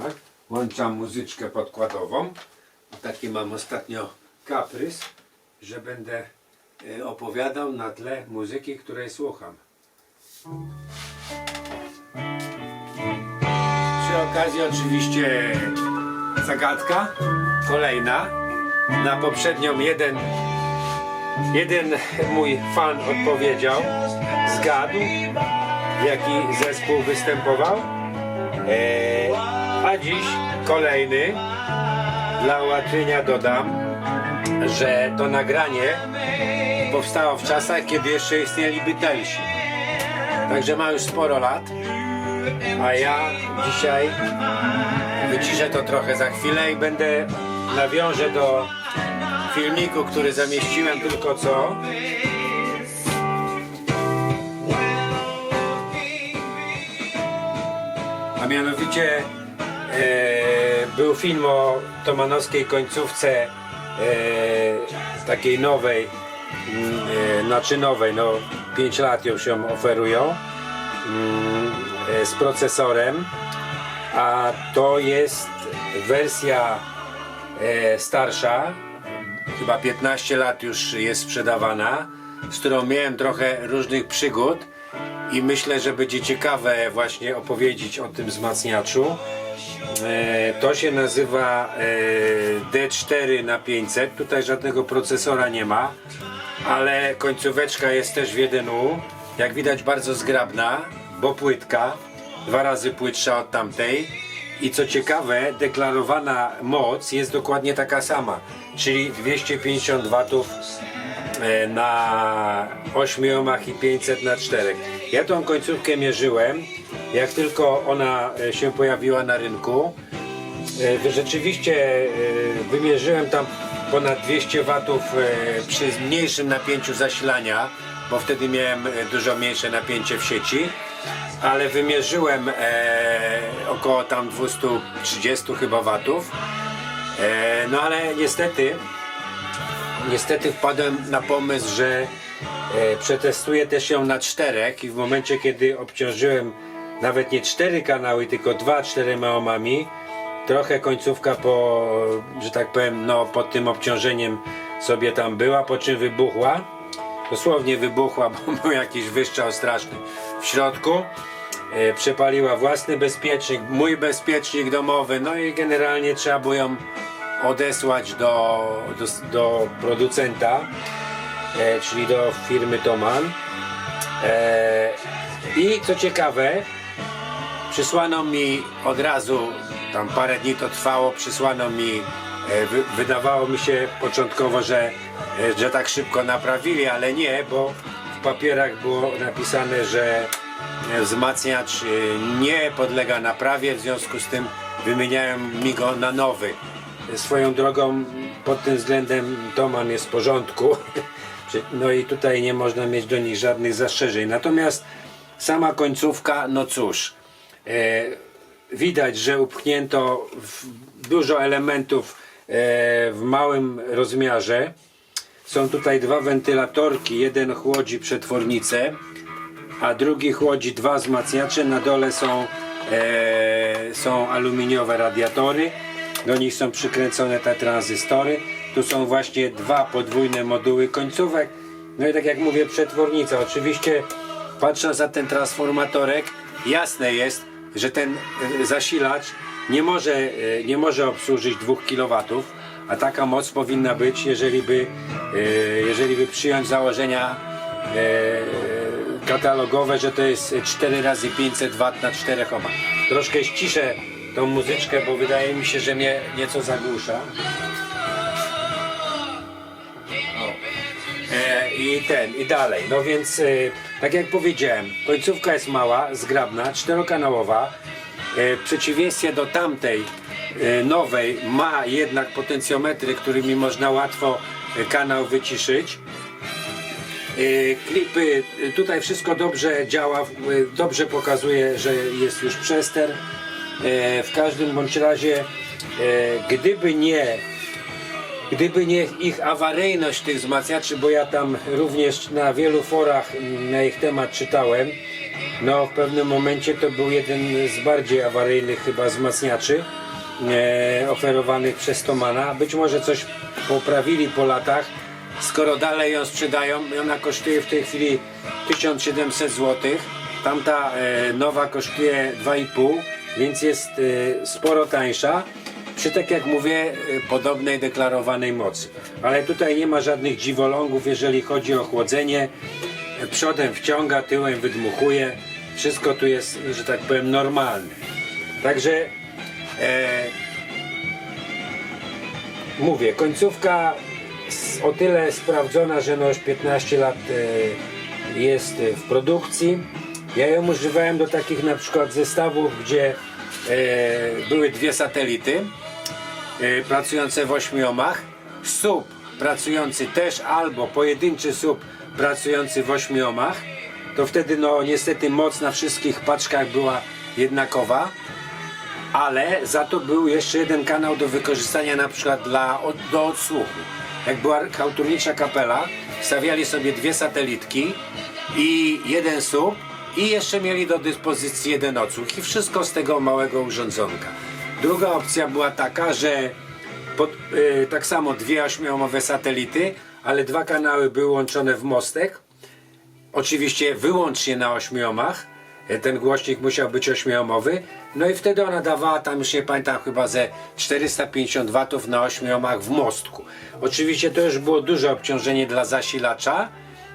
Tak, włączam muzyczkę podkładową. Taki mam ostatnio kaprys, że będę e, opowiadał na tle muzyki, której słucham. Przy okazji oczywiście zagadka kolejna. Na poprzednią jeden, jeden mój fan odpowiedział, zgadł jaki zespół występował. Eee, a dziś kolejny. Dla ułatwienia dodam, że to nagranie powstało w czasach, kiedy jeszcze istnieli Beatlesi. Także ma już sporo lat. A ja dzisiaj wyciszę to trochę za chwilę i będę nawiążę do filmiku, który zamieściłem tylko co. A mianowicie e, był film o tomanowskiej końcówce e, takiej nowej, mm, e, znaczy nowej, no 5 lat już ją oferują mm, e, z procesorem, a to jest wersja e, starsza, chyba 15 lat już jest sprzedawana, z którą miałem trochę różnych przygód i myślę, że będzie ciekawe właśnie opowiedzieć o tym wzmacniaczu. E, to się nazywa e, D4 na 500. Tutaj żadnego procesora nie ma, ale końcóweczka jest też w 1U. Jak widać bardzo zgrabna, bo płytka, dwa razy płytsza od tamtej. I co ciekawe, deklarowana moc jest dokładnie taka sama, czyli 250 watów e, na 8 ohmach i 500 na 4. Ja tą końcówkę mierzyłem, jak tylko ona e, się pojawiła na rynku. E, Rzeczywiście e, wymierzyłem tam ponad 200 watów e, przy mniejszym napięciu zasilania, bo wtedy miałem e, dużo mniejsze napięcie w sieci, ale wymierzyłem e, około tam 230 chyba watów. E, no ale niestety Niestety wpadłem na pomysł, że e, przetestuję też ją na czterech i w momencie kiedy obciążyłem nawet nie cztery kanały, tylko dwa czterema ohmami, trochę końcówka po, że tak powiem, no pod tym obciążeniem sobie tam była, po czym wybuchła. Dosłownie wybuchła, bo był jakiś wyszczał straszny w środku. E, przepaliła własny bezpiecznik, mój bezpiecznik domowy, no i generalnie trzeba było ją odesłać do, do, do producenta, e, czyli do firmy Toman. E, I co ciekawe, przysłano mi od razu, tam parę dni to trwało, przysłano mi, e, wy, wydawało mi się początkowo, że, e, że tak szybko naprawili, ale nie, bo w papierach było napisane, że e, wzmacniacz nie podlega naprawie, w związku z tym wymieniają mi go na nowy. Swoją drogą pod tym względem Toman jest w porządku. No i tutaj nie można mieć do nich żadnych zastrzeżeń. Natomiast sama końcówka, no cóż, e, widać, że upchnięto dużo elementów e, w małym rozmiarze. Są tutaj dwa wentylatorki, jeden chłodzi przetwornicę, a drugi chłodzi dwa wzmacniacze. Na dole są, e, są aluminiowe radiatory, do nich są przykręcone te tranzystory. Tu są właśnie dwa podwójne moduły końcówek. No i tak jak mówię, przetwornica. Oczywiście patrząc na ten transformatorek, jasne jest, że ten e, zasilacz nie może, e, nie może obsłużyć 2 kW, a taka moc powinna być, jeżeli by, e, jeżeli by przyjąć założenia katalogowe, że to jest 4 razy 500 W na 4 ohmach. Troszkę ściszę tą muzyczkę, bo wydaje mi się, że mnie nieco zagłusza. E, I ten, i dalej. No więc, e, tak jak powiedziałem, końcówka jest mała, zgrabna, czterokanałowa. E, w przeciwieństwie do tamtej e, nowej ma jednak potencjometry, którymi można łatwo e, kanał wyciszyć. E, Klipy, e, tutaj wszystko dobrze działa, e, dobrze pokazuje, że jest już przester. E, W każdym bądź razie, e, gdyby nie Gdyby nie ich awaryjność tych wzmacniaczy, bo ja tam również na wielu forach na ich temat czytałem, no w pewnym momencie to był jeden z bardziej awaryjnych chyba wzmacniaczy e, oferowanych przez Tomana. Być może coś poprawili po latach, skoro dalej ją sprzedają. Ona kosztuje w tej chwili 1700 zł. Tamta nowa kosztuje 2,5, więc jest e, sporo tańsza. Przy tak jak mówię, e, podobnej deklarowanej mocy. Ale tutaj nie ma żadnych dziwolągów, jeżeli chodzi o chłodzenie. Przodem wciąga, tyłem wydmuchuje. Wszystko tu jest, że tak powiem, normalne. Także e, mówię, końcówka o tyle sprawdzona, że no już 15 lat e, jest w produkcji. Ja ją używałem do takich na przykład zestawów, gdzie e, były dwie satelity e, pracujące w ośmiomach, sub pracujący też albo pojedynczy sub pracujący w ośmiomach, to wtedy no niestety moc na wszystkich paczkach była jednakowa ale za to był jeszcze jeden kanał do wykorzystania na przykład dla, do odsłuchu. Jak była hałturnicza kapela, stawiali sobie dwie satelitki i jeden słup i jeszcze mieli do dyspozycji jeden odsłuch i wszystko z tego małego urządzonka. Druga opcja była taka, że pod, y, tak samo dwie ośmiomowe satelity, ale dwa kanały były łączone w mostek Oczywiście wyłącznie na ośmiomach. E, Ten głośnik musiał być ośmiomowy. No i wtedy ona dawała tam, już nie pamiętam, chyba ze 450 watów na ośmiomach w mostku. Oczywiście to już było duże obciążenie dla zasilacza,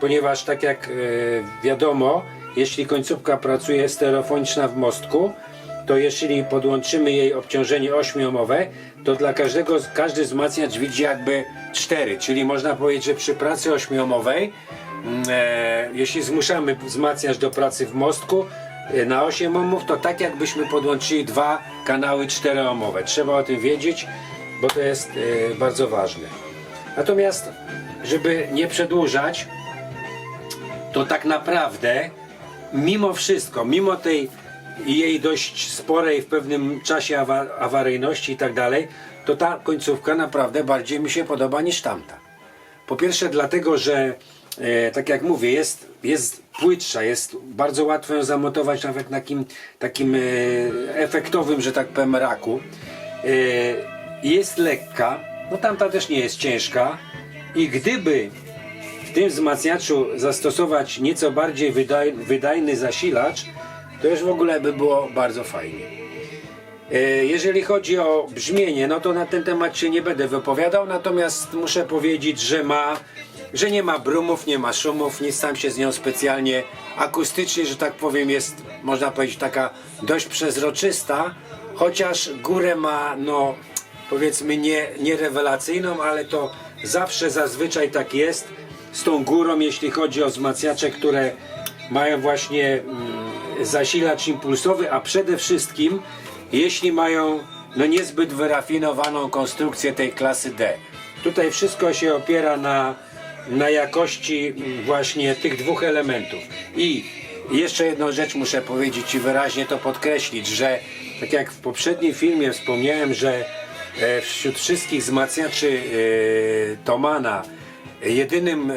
ponieważ tak jak e, wiadomo, jeśli końcówka pracuje stereofoniczna w mostku, to jeśli podłączymy jej obciążenie ośmiomowe, to dla każdego, każdy wzmacniacz widzi jakby cztery, czyli można powiedzieć, że przy pracy ośmiomowej Mm, e, jeśli zmuszamy wzmacniacz do pracy w mostku e, na 8 ohmów, to tak jakbyśmy podłączyli dwa kanały 4 ohmowe. Trzeba o tym wiedzieć, bo to jest e, bardzo ważne. Natomiast, żeby nie przedłużać, to tak naprawdę mimo wszystko, mimo tej jej dość sporej w pewnym czasie awa- awaryjności i tak dalej, to ta końcówka naprawdę bardziej mi się podoba niż tamta. Po pierwsze dlatego, że e, tak jak mówię, jest, jest płytsza, jest bardzo łatwo ją zamontować nawet na takim, takim e, efektowym, że tak powiem, raku. E, jest lekka, no tamta też nie jest ciężka i gdyby w tym wzmacniaczu zastosować nieco bardziej wydaj, wydajny zasilacz, to już w ogóle by było bardzo fajnie. E, Jeżeli chodzi o brzmienie, no to na ten temat się nie będę wypowiadał, natomiast muszę powiedzieć, że ma, że nie ma brumów, nie ma szumów, nic tam się z nią specjalnie akustycznie, że tak powiem, jest, można powiedzieć, taka dość przezroczysta, chociaż górę ma, no powiedzmy nie, nie rewelacyjną, ale to zawsze zazwyczaj tak jest z tą górą, jeśli chodzi o wzmacniacze, które mają właśnie mm, zasilacz impulsowy, a przede wszystkim jeśli mają no niezbyt wyrafinowaną konstrukcję tej klasy D. Tutaj wszystko się opiera na, na jakości mm, właśnie tych dwóch elementów. I jeszcze jedną rzecz muszę powiedzieć i wyraźnie to podkreślić, że tak jak w poprzednim filmie wspomniałem, że e, wśród wszystkich wzmacniaczy e, Tomana Jedynym e,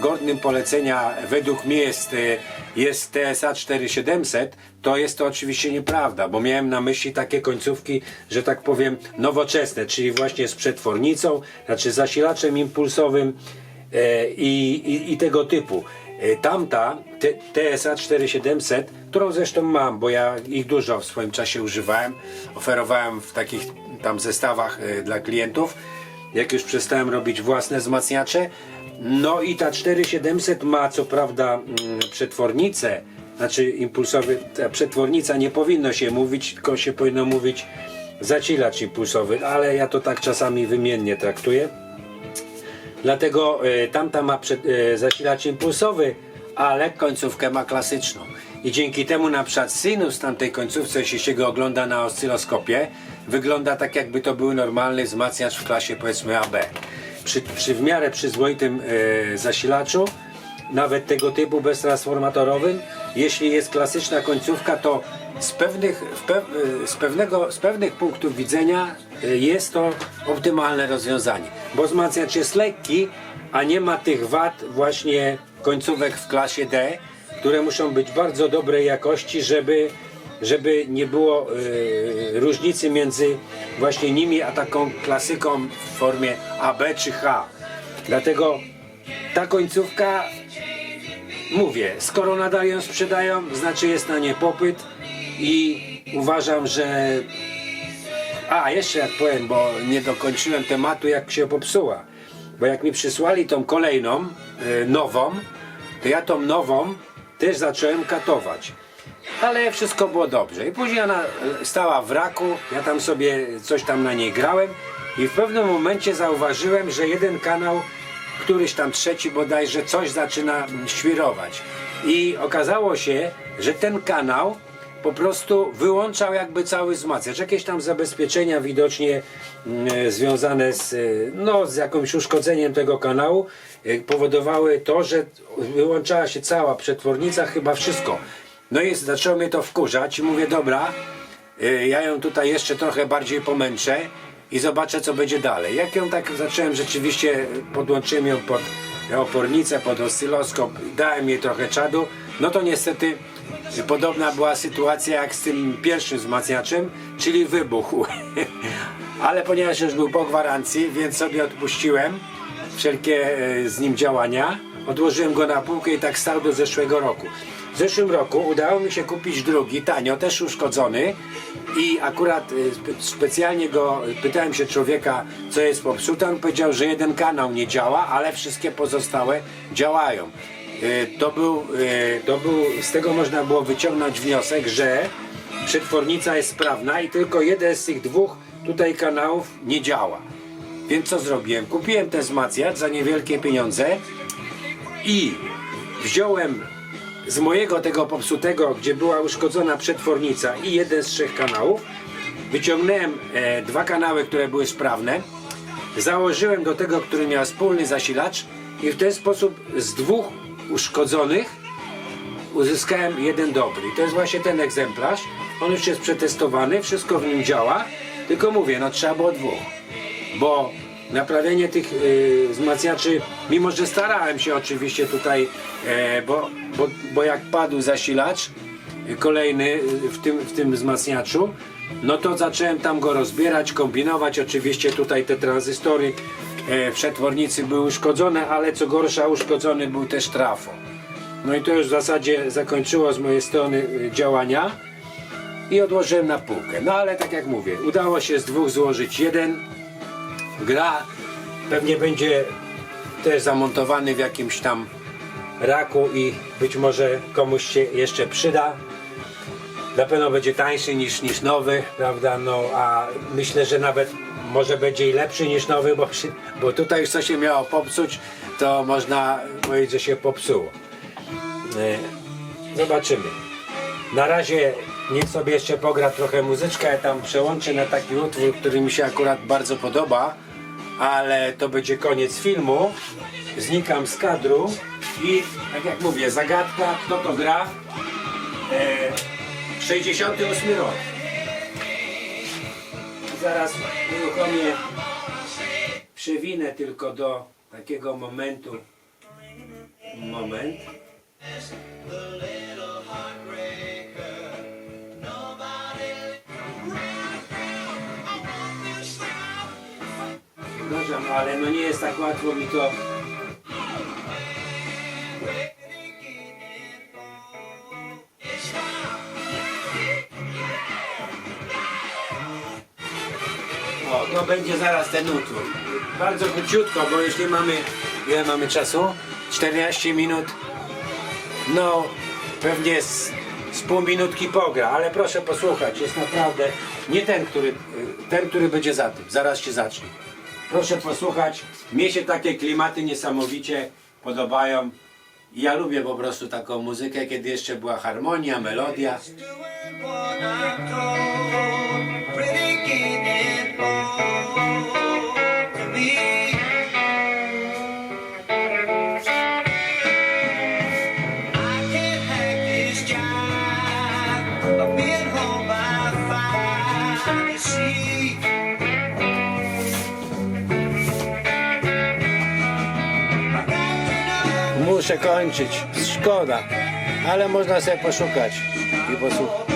godnym polecenia według mnie jest, e, jest TSA 4700, to jest to oczywiście nieprawda, bo miałem na myśli takie końcówki, że tak powiem, nowoczesne, czyli właśnie z przetwornicą, znaczy zasilaczem impulsowym e, i, i, i tego typu. E, Tamta TSA 4700, którą zresztą mam, bo ja ich dużo w swoim czasie używałem, oferowałem w takich tam zestawach e, dla klientów, jak już przestałem robić własne wzmacniacze. No i ta 4700 ma co prawda mm, przetwornicę, znaczy impulsowy, ta przetwornica nie powinno się mówić, tylko się powinno mówić zasilacz impulsowy, ale ja to tak czasami wymiennie traktuję. Dlatego e, tamta ma przed, e, zasilacz impulsowy, ale końcówkę ma klasyczną. I dzięki temu na przykład sinus tamtej końcówce, jeśli się go ogląda na oscyloskopie, wygląda tak jakby to był normalny wzmacniacz w klasie powiedzmy AB. Przy, przy w miarę przyzwoitym e, zasilaczu, nawet tego typu beztransformatorowym, jeśli jest klasyczna końcówka, to z pewnych, w pew, e, z pewnego, z pewnych punktów widzenia e, jest to optymalne rozwiązanie, bo wzmacniacz jest lekki, a nie ma tych wad właśnie końcówek w klasie D, które muszą być bardzo dobrej jakości, żeby, żeby nie było y, różnicy między właśnie nimi a taką klasyką w formie AB czy H. Dlatego ta końcówka mówię, skoro nadal ją sprzedają, znaczy jest na nie popyt i uważam, że a, jeszcze jak powiem, bo nie dokończyłem tematu, jak się popsuła. Bo jak mi przysłali tą kolejną, y, nową, to ja tą nową też zacząłem katować. Ale wszystko było dobrze. I później ona y, stała w raku, ja tam sobie coś tam na niej grałem i w pewnym momencie zauważyłem, że jeden kanał, któryś tam trzeci bodajże, coś zaczyna świrować. I okazało się, że ten kanał po prostu wyłączał jakby cały wzmacniacz. Jakieś tam zabezpieczenia widocznie mm, związane z, y, no, z jakimś uszkodzeniem tego kanału y, powodowały to, że wyłączała się cała przetwornica, chyba wszystko. No i zaczęło mnie to wkurzać i mówię, dobra, ja ją tutaj jeszcze trochę bardziej pomęczę i zobaczę co będzie dalej. Jak ją tak zacząłem rzeczywiście, podłączyłem ją pod opornicę, pod oscyloskop, dałem jej trochę czadu, no to niestety podobna była sytuacja jak z tym pierwszym wzmacniaczem, czyli wybuchł. Ale ponieważ już był po gwarancji, więc sobie odpuściłem wszelkie e, z nim działania. Odłożyłem go na półkę i tak stał do zeszłego roku. W zeszłym roku udało mi się kupić drugi, tanio, też uszkodzony i akurat e, spe- specjalnie go pytałem się człowieka, co jest popsute. On powiedział, że jeden kanał nie działa, ale wszystkie pozostałe działają. E, To był, e, to był, z tego można było wyciągnąć wniosek, że przetwornica jest sprawna i tylko jeden z tych dwóch tutaj kanałów nie działa. Więc co zrobiłem? Kupiłem ten wzmacniacz za niewielkie pieniądze i wziąłem z mojego tego popsutego, gdzie była uszkodzona przetwornica i jeden z trzech kanałów, wyciągnąłem e, dwa kanały, które były sprawne, założyłem do tego, który miał wspólny zasilacz i w ten sposób z dwóch uszkodzonych uzyskałem jeden dobry. I to jest właśnie ten egzemplarz. On już jest przetestowany, wszystko w nim działa, tylko mówię, no trzeba było dwóch. Bo naprawienie tych y, wzmacniaczy, mimo że starałem się oczywiście tutaj, e, bo, bo, bo jak padł zasilacz y, kolejny y, w tym, w tym wzmacniaczu, no to zacząłem tam go rozbierać, kombinować. Oczywiście tutaj te tranzystory przetwornicy były uszkodzone, ale co gorsza uszkodzony był też trafo. No i to już w zasadzie zakończyło z mojej strony y, działania i odłożyłem na półkę. No ale tak jak mówię, udało się z dwóch złożyć jeden. Gra pewnie będzie też zamontowany w jakimś tam raku i być może komuś się jeszcze przyda. Na pewno będzie tańszy niż, niż nowy, prawda? No a myślę, że nawet może będzie i lepszy niż nowy, bo, bo tutaj już co się miało popsuć, to można powiedzieć, że się popsuło. E, Zobaczymy. Na razie niech sobie jeszcze pogra trochę muzyczka, ja tam przełączę na taki utwór, który mi się akurat bardzo podoba, ale to będzie koniec filmu. Znikam z kadru i tak jak mówię, zagadka, kto to gra. E, 68 rok. Zaraz uruchomię, przewinę tylko do takiego momentu. Moment. Przepraszam, ale no nie jest tak łatwo mi to. To będzie zaraz ten utwór. Bardzo króciutko, bo nie mamy. Ile mamy czasu? 14 minut. No, pewnie z, z pół minutki pogra, ale proszę posłuchać, jest naprawdę nie ten, który, ten, który będzie za tym, zaraz się zacznie. Proszę posłuchać, mnie się takie klimaty niesamowicie podobają. Ja lubię po prostu taką muzykę, kiedy jeszcze była harmonia, melodia. I got to know Muszę kończyć, szkoda. ale można sobie poszukać i posłuchać.